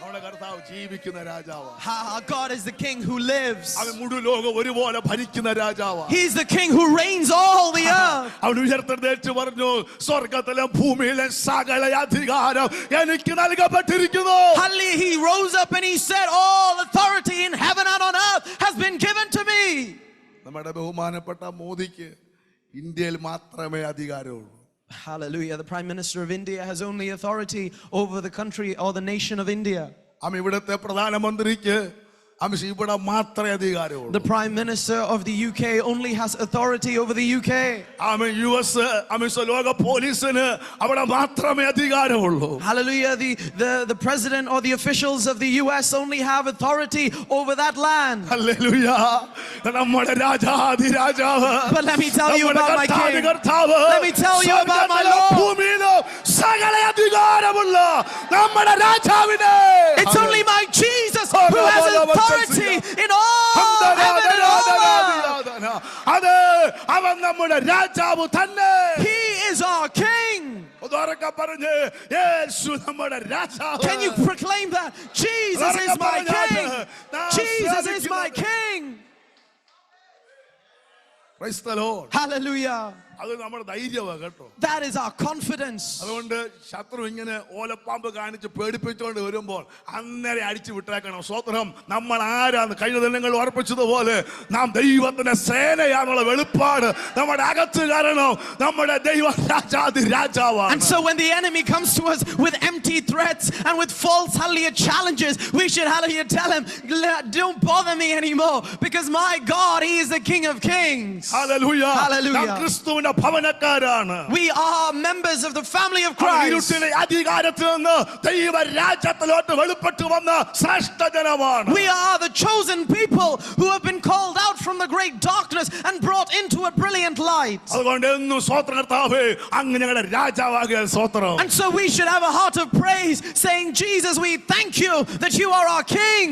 നമ്മുടെ കർത്താവ് ജീവിക്കുന്ന രാജാവാ Our God is the King who lives. അവൻ മുഴു ലോകം ഒരുപോലെ ഭരിക്കുന്ന രാജാവാ He's the King who reigns all the earth. അവൻ ഉയർത്തെഴുന്നേറ്റ് പറഞ്ഞു സ്വർഗത്തിലെ ഭൂമിയിലെ സകല അധികാരം എനിക്ക് നൽകപ്പെട്ടിരിക്കുന്നു Hallelujah. He rose up and he said, All authority in heaven and on earth has been given to me. നമ്മുടെ ബഹുമാനപ്പെട്ട മോദിക്ക് ഇന്ത്യയിൽ മാത്രമേ അധികാരമുള്ളൂ Hallelujah. The Prime Minister of India has only authority over the country or the nation of India. അവൻ ഇവിടുത്തെ പ്രധാനമന്ത്രിക്ക് അവൻ ഇവിടെ മാത്രമേ അധികാരമുള്ളൂ The Prime Minister of the UK only has authority over the UK. അവൻ യു എസ് അവൻ ലോക പോലീസിന് അവിടെ മാത്രമേ അധികാരമുള്ളൂ Hallelujah. The, the, the president or the officials of the US only have authority over that land. Hallelujah. നമ്മുടെ രാജാതി രാജാവ് But let me tell you നമ്മുടെ about my കർത്താതി king. കർത്താവ് Let me tell you about my സ്വർഗ്ഗത്തിലും Lord. ഭൂമിയിലും സകല അധികാരമുള്ള നമ്മുടെ രാജാവിനെ It's only authority in all heaven and all earth. അത് അവൻ നമ്മുടെ രാജാവ് തന്നെ He is our king. ഉദാഹരണ പറഞ്ഞ് യേശു നമ്മുടെ രാജാവ് Can you proclaim that? Jesus is my king. Jesus is my king. Praise the Lord. Hallelujah. അത് നമ്മുടെ ധൈര്യമാണ് കേട്ടോ That is our confidence. അതുകൊണ്ട് ശത്രു ഇങ്ങനെ ഓലപ്പാമ്പ് കാണിച്ച് പേടിപ്പിച്ചുകൊണ്ട് വരുമ്പോൾ അന്നേരം അടിച്ചു വിട്ടേക്കണം സ്വത്രം നമ്മൾ ആരാന്ന് കഴിഞ്ഞ ദിനങ്ങൾ ഉറപ്പിച്ചതുപോലെ നാം ദൈവത്തിന്റെ സേനയാണുള്ള വെളിപ്പാട് നമ്മുടെ അകത്ത് കാരണം നമ്മുടെ ദൈവ രാജാതി രാജാവാണ് And so when the enemy comes to us with empty threats and with false hallelujah challenges, we should hallelujah tell him, "Le- don't bother me anymore because my God, He is the King of Kings. Hallelujah. Hallelujah. നാം ക്രിസ്തുവിന്റെ ഭവനക്കാരാണ് We are members of the family of അവൻ Christ. ഇരുട്ടിലെ അധികാരത്തിൽ നിന്ന് ദൈവ രാജ്യത്തിലോട്ട് വെളിപ്പെട്ടു വന്ന ശ്രേഷ്ഠ ജനമാണ് We are the chosen people who have been called out from the great darkness and brought into a brilliant light. അതുകൊണ്ട് എന്നും സ്വോത്ര കർത്താവേ അങ്ങ് ഞങ്ങളുടെ രാജാവാകിയ സ്വോത്രം And so we should have a heart of praise saying, Jesus, we thank you that you are our King.